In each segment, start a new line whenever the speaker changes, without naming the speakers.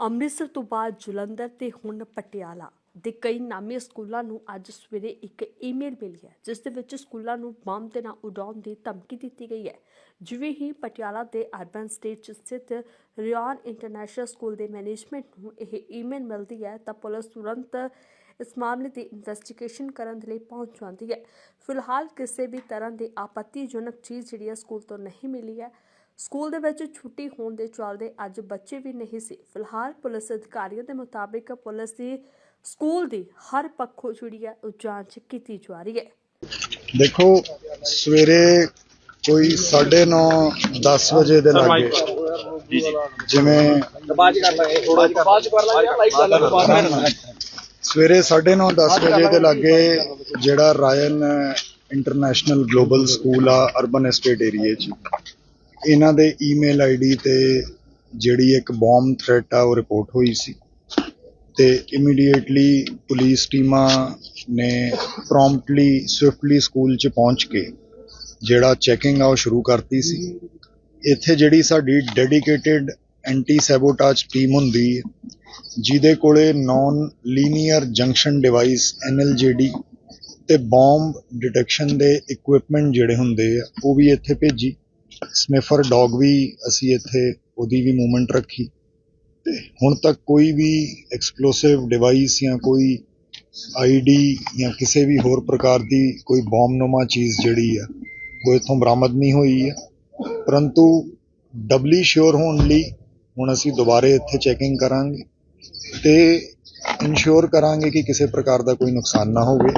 ਅੰਮ੍ਰਿਤਸਰ ਤੋਂ ਬਾਅਦ ਜਲੰਧਰ ਤੇ ਹੁਣ ਪਟਿਆਲਾ ਦੇ ਕਈ ਨਾਮੀ ਸਕੂਲਾਂ ਨੂੰ ਅੱਜ ਸਵੇਰੇ ਇੱਕ ਈਮੇਲ ਮਿਲੀ ਹੈ, ਜਿਸ ਦੇ ਵਿੱਚ ਸਕੂਲਾਂ ਨੂੰ ਬੰਬ ਦੇ ਨਾਲ ਉਡਾਉਣ ਦੀ ਧਮਕੀ ਦਿੱਤੀ ਗਈ ਹੈ। ਜਿਵੇਂ ਹੀ ਪਟਿਆਲਾ ਦੇ ਅਰਬਨ ਸਟੇਟ 'ਚ ਸਥਿਤ ਰਿਆਨ ਇੰਟਰਨੈਸ਼ਨਲ ਸਕੂਲ ਦੇ ਮੈਨੇਜਮੈਂਟ ਨੂੰ ਇਹ ਈਮੇਲ ਮਿਲਦੀ ਹੈ, ਤਾਂ ਪੁਲਿਸ ਤੁਰੰਤ ਇਸ ਮਾਮਲੇ ਦੀ ਇਨਵੈਸਟੀਗੇਸ਼ਨ ਕਰਨ ਲਈ ਪਹੁੰਚ ਜਾਂਦੀ ਹੈ। ਫਿਲਹਾਲ ਕਿਸੇ ਵੀ ਤਰ੍ਹਾਂ ਦੀ ਆਪੱਤੀਜਨਕ ਚੀਜ਼ ਜਿਹੜੀ ਹੈ, ਸਕੂਲ ਤੋਂ ਨਹੀਂ ਮਿਲੀ ਹੈ। ਸਕੂਲ ਦੇ ਵਿੱਚ ਛੁੱਟੀ ਹੋਣ ਦੇ ਚੱਲਦੇ ਅੱਜ ਬੱਚੇ ਵੀ ਨਹੀਂ ਸੀ। ਫਿਲਹਾਲ ਪੁਲਿਸ ਅਧਿਕਾਰੀਆਂ ਦੇ ਮੁਤਾਬਿਕ ਪੁਲਿਸ ਦੀ ਸਕੂਲ ਦੀ ਹਰ ਪੱਖੋਂ ਜਿਹੜੀ ਹੈ ਉਹ ਜਾਂਚ ਕੀਤੀ ਜਾ ਰਹੀ ਹੈ।
ਦੇਖੋ ਸਵੇਰੇ ਕੋਈ 9:30 10 ਵਜੇ ਦੇ ਲਾਗੇ ਜਿਵੇਂ ਸਵੇਰੇ 9:30 10 ਵਜੇ ਦੇ ਲਾਗੇ ਜਿਹੜਾ ਰਾਇਨ ਇੰਟਰਨੈਸ਼ਨਲ ਗਲੋਬਲ ਸਕੂਲ ਆ ਅਰਬਨ ਐਸਟੇਟ ਏਰੀਆ 'ਚ। ਇਹਨਾਂ ਦੇ ਈਮੇਲ ਆਈਡੀ ਤੇ ਜਿਹੜੀ ਇੱਕ ਬੰਬ ਥ੍ਰੈਟ ਆ, ਉਹ ਰਿਪੋਰਟ ਹੋਈ ਸੀ। ਤੇ ਇਮੀਡੀਏਟਲੀ ਪੁਲਿਸ ਟੀਮਾਂ ਨੇ ਪ੍ਰੌਮਪਟਲੀ ਸਵਿਫਟਲੀ ਸਕੂਲ 'ਚ ਪਹੁੰਚ ਕੇ ਜਿਹੜਾ ਚੈਕਿੰਗ ਆ, ਉਹ ਸ਼ੁਰੂ ਕਰਤੀ ਸੀ। ਇੱਥੇ ਜਿਹੜੀ ਸਾਡੀ ਡੈਡੀਕੇਟਿਡ ਐਂਟੀ ਸੈਬੋਟਾਜ ਟੀਮ ਹੁੰਦੀ ਹੈ, ਜਿਹਦੇ ਕੋਲੇ non linear junction device NLJD ਤੇ ਬੰਬ ਡਿਟੈਕਸ਼ਨ ਦੇ ਇਕਵਿਪਮੈਂਟ ਜਿਹੜੇ ਹੁੰਦੇ ਆ, ਉਹ ਵੀ ਇੱਥੇ ਭੇਜੀ। ਸਨਿਫਰ ਡੌਗ ਵੀ ਅਸੀਂ ਇੱਥੇ ਉਹਦੀ ਵੀ ਮੂਵਮੈਂਟ ਰੱਖੀ ਤੇ ਹੁਣ ਤੱਕ ਕੋਈ ਵੀ ਐਕਸਪਲੋਸਿਵ ਡਿਵਾਈਸ ਜਾਂ ਕੋਈ ਆਈਡੀ ਜਾਂ ਕਿਸੇ ਵੀ ਹੋਰ ਪ੍ਰਕਾਰ ਦੀ ਕੋਈ ਬੰਬਨੁਮਾ ਚੀਜ਼ ਜਿਹੜੀ ਆ, ਉਹ ਇੱਥੋਂ ਬਰਾਮਦ ਨਹੀਂ ਹੋਈ ਹੈ ਪਰੰਤੂ ਡਬਲੀ ਸ਼ੋਰ ਹੋਣ ਲਈ ਹੁਣ ਅਸੀਂ ਦੁਬਾਰੇ ਇੱਥੇ ਚੈਕਿੰਗ ਕਰਾਂਗੇ ਤੇ ਇਨਸ਼ੋਰ ਕਰਾਂਗੇ ਕਿ ਕਿਸੇ ਪ੍ਰਕਾਰ ਦਾ ਕੋਈ ਨੁਕਸਾਨ ਨਾ ਹੋਵੇ।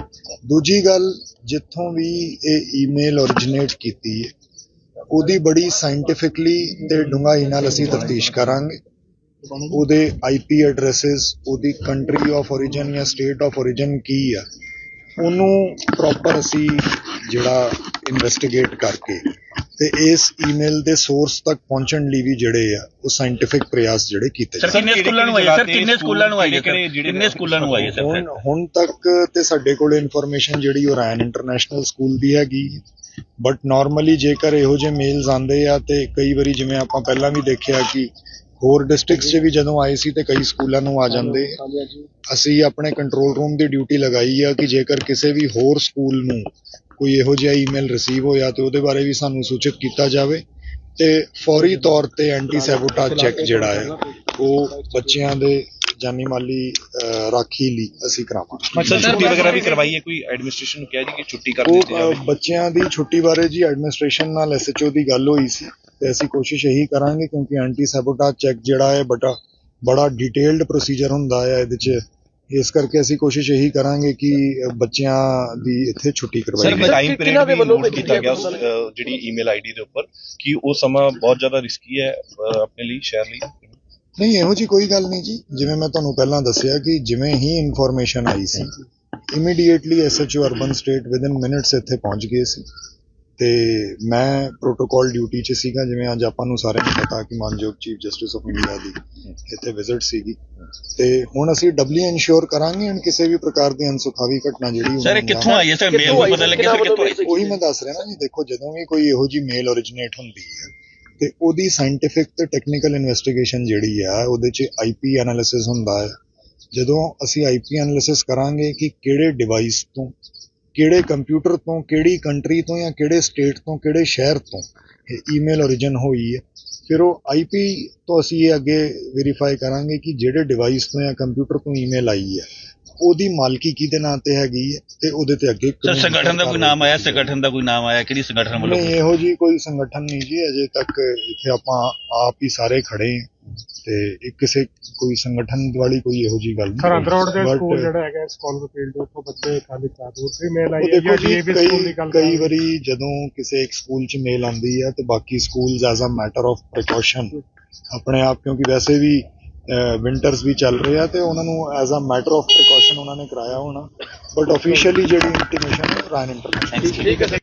ਦੂਜੀ ਗੱਲ, ਜਿੱਥੋਂ ਵੀ ਇਹ ਈਮੇਲ originates ਕੀਤੀ ਹੈ ਉਹਦੀ ਬੜੀ ਸਾਇੰਟੀਫਿਕਲੀ ਤੇ ਡੂੰਘਾਈ ਨਾਲ ਅਸੀਂ ਤਫਤੀਸ਼ ਕਰਾਂਗੇ। ਉਹਦੇ ਆਈਪੀ ਐਡਰੈਸਸ ਉਹਦੀ ਕੰਟਰੀ ਆਫ origin ਜਾਂ ਸਟੇਟ ਆਫ origin ਕੀ ਆ ਉਹਨੂੰ ਪ੍ਰੋਪਰ ਅਸੀਂ ਜਿਹੜਾ ਇਨਵੈਸਟੀਗੇਟ ਕਰਕੇ ਤੇ ਇਸ ਈਮੇਲ ਦੇ ਸੋਰਸ ਤੱਕ ਪਹੁੰਚਣ ਲਈ ਵੀ ਜਿਹੜੇ ਆ ਉਹ ਸਾਇੰਟੀਫਿਕ ਪ੍ਰਯਾਸ ਜਿਹੜੇ ਕੀਤੇ
ਸਰ
ਜਾਣ।
ਕਿੰਨੇ ਸਕੂਲਾਂ ਨੂੰ ਆਈ ਸਰ ਕਿੰਨੇ ਸਕੂਲਾਂ ਨੂੰ ਆਈ ਸਰ ਕਿੰਨੇ ਸਕੂਲਾਂ ਨੂੰ ਆਈ ਸਰ
ਹੁਣ ਹੁਣ ਤੱਕ ਤੇ ਸਾਡੇ ਕੋਲ ਇਨਫੋਰਮੇਸ਼ਨ ਜਿਹੜੀ ਉਹ ਰਾਇਨ ਇੰਟਰਨੈਸ਼ਨਲ ਸਕੂਲ ਦੀ ਹੈਗੀ। ਬਟ ਨਾਰਮਲੀ ਜੇਕਰ ਇਹੋ ਜਿਹੇ ਮੇਲਸ ਆਉਂਦੇ ਆ ਤੇ ਕਈ ਵਾਰੀ ਜਿਵੇਂ ਆਪਾਂ ਪਹਿਲਾਂ ਵੀ ਦੇਖਿਆ ਕਿ ਹੋਰ ਡਿਸਟ੍ਰਿਕਟਸ 'ਚ ਵੀ ਜਦੋਂ ਆਏ ਸੀ ਤੇ ਕਈ ਸਕੂਲਾਂ ਨੂੰ ਆ ਜਾਂਦੇ। ਅਸੀਂ ਆਪਣੇ ਕੰਟਰੋਲ ਰੂਮ ਦੀ ਡਿਊਟੀ ਲਗਾਈ ਆ ਕਿ ਜੇਕਰ ਕਿਸੇ ਵੀ ਹੋਰ ਸਕੂਲ ਨੂੰ ਕੋਈ ਇਹੋ ਜਿਹਾ ਈਮੇਲ ਰਿਸੀਵ ਹੋਇਆ ਤੇ ਉਹਦੇ ਬਾਰੇ ਵੀ ਸਾਨੂੰ ਸੂਚਿਤ ਕੀਤਾ ਜਾਵੇ ਤੇ ਫੌਰੀ ਤੌਰ ਤੇ ਐਂਟੀ ਸੈਬੋਟਾਜ ਚੈੱਕ ਜਿਹੜਾ ਹੈ ਉਹ ਬੱਚਿਆਂ ਦੇ ਜਾਨੀ ਮਾਲੀ ਅਹ, ਰਾਖੀ ਲਈ ਅਸੀਂ ਕਰਾਵਾਂਗੇ।
ਸਰ ਛੁੱਟੀ ਵਗੈਰਾ ਵੀ ਕਰਵਾਈ ਹੈ ਕੋਈ ਐਡਮਿਨਿਸਟ੍ਰੇਸ਼ਨ ਨੂੰ ਕਿਹਾ ਜੀ ਕਿ ਛੁੱਟੀ ਕਰ
ਉਹ
ਦਿੱਤੀ ਜਾਵੇ?
ਬੱਚਿਆਂ ਦੀ ਛੁੱਟੀ ਬਾਰੇ ਜੀ ਐਡਮਿਨਿਸਟ੍ਰੇਸ਼ਨ ਨਾਲ ਐਸਐਚਓ ਦੀ ਗੱਲ ਹੋਈ ਸੀ ਤੇ ਅਸੀਂ ਕੋਸ਼ਿਸ਼ ਇਹੀ ਕਰਾਂਗੇ ਕਿਉਂਕਿ ਐਂਟੀ ਸੈਬੋਟਾਜ ਚੈੱਕ ਜਿਹੜਾ ਹੈ ਬੜਾ ਬੜਾ ਡਿਟੇਲਡ ਪ੍ਰੋਸੀਜਰ ਹੁੰਦਾ ਹੈ ਇਹਦੇ 'ਚ। ਇਸ ਕਰਕੇ ਅਸੀਂ ਕੋਸ਼ਿਸ਼ ਇਹੀ ਕਰਾਂਗੇ ਕਿ ਬੱਚਿਆਂ ਦੀ ਇੱਥੇ ਛੁੱਟੀ ਕਰਵਾਈ
ਸਰ
ਜਾਵੇ
ਟਾਈਮ
ਕਿਹਨਾਂ
ਪੀਰੀਅਡ
ਦੇ
ਵੀ
ਵੱਲੋਂ
ਨੋਟ ਕੀਤਾ ਗਿਆ? ਉਸ, ਜਿਹੜੀ ਈਮੇਲ ਆਈਡੀ ਦੇ ਉੱਪਰ ਕਿ ਉਹ ਸਮਾਂ ਬਹੁਤ ਜ਼ਿਆਦਾ ਰਿਸਕੀ ਹੈ ਆਪਣੇ ਲਈ ਸ਼ਹਿਰ ਲਈ।
ਨਹੀਂ ਇਹੋ ਜੀ ਕੋਈ ਗੱਲ ਨਹੀਂ ਜੀ। ਜਿਵੇਂ ਮੈਂ ਤੁਹਾਨੂੰ ਪਹਿਲਾਂ ਦੱਸਿਆ ਕਿ ਜਿਵੇਂ ਹੀ ਇਨਫੋਰਮੇਸ਼ਨ ਆਈ ਸੀ immediately SHO urban estate within minutes ਇੱਥੇ ਪਹੁੰਚ ਗਏ ਸੀ। ਤੇ ਮੈਂ ਪ੍ਰੋਟੋਕਾਲ ਡਿਊਟੀ 'ਚ ਸੀਗਾ ਜਿਵੇਂ ਅੱਜ ਆਪਾਂ ਨੂੰ ਸਾਰਿਆਂ ਨੂੰ ਪਤਾ ਕਿ ਮਾਨਯੋਗ ਚੀਫ ਜਸਟਿਸ ਆਫ ਇੰਡੀਆ ਦੀ ਇੱਥੇ ਵਿਜ਼ਿਟ ਸੀਗੀ। ਤੇ ਹੁਣ ਅਸੀਂ ਡਬਲੀ ਇਨਸ਼ੋਰ ਕਰਾਂਗੇ ਕਿ ਕਿਸੇ ਵੀ ਪ੍ਰਕਾਰ ਦੀ ਅਨਸੁਖਾਵੀ ਘਟਨਾ ਜਿਹੜੀ
ਸਰ ਇਹ ਕਿੱਥੋਂ ਆਈ ਹੈ? ਸਰ ਮੇਲ ਤੋਂ ਪਤਾ ਲੱਗਿਆ? ਸਰ ਕਿੱਥੋਂ ਆਈ?
ਉਹੀ ਮੈਂ ਦੱਸ ਰਿਹਾ ਨਾ ਜੀ ਦੇਖੋ ਜਦੋਂ ਵੀ ਕੋਈ ਇਹੋ ਜੀ ਮੇਲ originates ਹੁੰਦੀ ਹੈ ਤੇ ਉਹਦੀ ਸਾਇੰਟੀਫਿਕ ਤੇ ਟੈਕਨੀਕਲ ਇਨਵੈਸਟੀਗੇਸ਼ਨ ਜਿਹੜੀ ਆ, ਉਹਦੇ 'ਚ ਆਈਪੀ ਐਨਾਲਿਸਿਸ ਹੁੰਦਾ ਹੈ ਜਦੋਂ ਅਸੀਂ ਆਈਪੀ ਐਨਾਲਿਸਿਸ ਕਰਾਂਗੇ ਕਿ ਕਿਹੜੇ ਡਿਵਾਈਸ ਤੋਂ, ਕਿਹੜੇ ਕੰਪਿਊਟਰ ਤੋਂ, ਕਿਹੜੀ ਕੰਟਰੀ ਤੋਂ ਜਾਂ ਕਿਹੜੇ ਸਟੇਟ ਤੋਂ, ਕਿਹੜੇ ਸ਼ਹਿਰ ਤੋਂ ਇਹ ਈਮੇਲ origin ਹੋਈ ਹੈ ਫਿਰ ਉਹ ਆਈਪੀ ਤੋਂ ਅਸੀਂ ਇਹ ਅੱਗੇ ਵੈਰੀਫਾਈ ਕਰਾਂਗੇ ਕਿ ਜਿਹੜੇ ਡਿਵਾਈਸ ਤੋਂ ਜਾਂ ਕੰਪਿਊਟਰ ਤੋਂ ਈਮੇਲ ਆਈ ਹੈ ਉਹਦੀ ਮਾਲਕੀ ਕਿਹਦੇ ਨਾਂ ਤੇ ਹੈਗੀ ਹੈ ਤੇ ਉਹਦੇ ਤੇ ਅੱਗੇ
ਸਰ ਸੰਗਠਨ ਦਾ ਕੋਈ ਨਾਮ ਆਇਆ? ਸੰਗਠਨ ਦਾ ਕੋਈ ਨਾਮ ਆਇਆ? ਕਿਹੜੀ ਸੰਗਠਨ ਵੱਲੋਂ?
ਨਹੀਂ ਇਹੋ ਜੀ ਕੋਈ ਸੰਗਠਨ ਨਹੀਂ ਜੀ ਅਜੇ ਤੱਕ ਇੱਥੇ ਆਪਾਂ ਆਪ ਹੀ ਸਾਰੇ ਖੜੇ ਹਾਂ ਤੇ ਕਿਸੇ ਕੋਈ ਸੰਗਠਨ ਵਾਲੀ ਕੋਈ ਇਹੋ ਜੀ ਗੱਲ ਨਹੀਂ।
ਸਰਹੰਦ ਰੋਡ ਦੇ ਸਕੂਲ ਜਿਹੜਾ ਹੈਗਾ ਸਕਾਲਰ ਫੀਲਡ ਉੱਥੋਂ ਬੱਚੇ ਖਾਲੀ ਦੂਸਰੀ ਮੇਲ ਆਈ ਹੈ ਜਾਂ
ਜੀ
ਡੀਏਵੀ ਸਕੂਲ ਦੀ
ਕਈ
ਗੱਲ
ਕਈ ਵਾਰੀ ਜਦੋਂ ਕਿਸੇ ਇੱਕ ਸਕੂਲ 'ਚ ਮੇਲ ਆਉਂਦੀ ਹੈ ਤੇ ਬਾਕੀ schools as a matter of precaution ਆਪਣੇ ਆਪ ਕਿਉਂਕਿ ਵੈਸੇ ਵੀ ਵਿੰਟਰਸ ਵੀ ਚੱਲ ਰਹੇ ਆ ਤੇ ਉਹਨਾਂ ਨੂੰ as a matter of precaution ਉਹਨਾਂ ਨੇ ਕਰਾਇਆ ਹੋਣਾ। ਬਟ ਆਫੀਸ਼ੀਅਲੀ ਜਿਹੜੀ ਇੰਟੀਮੇਸ਼ਨ ਹੈ ਇੰਟਰਨੈਸ਼ਨਲ
ਠੀਕ ਹੈ।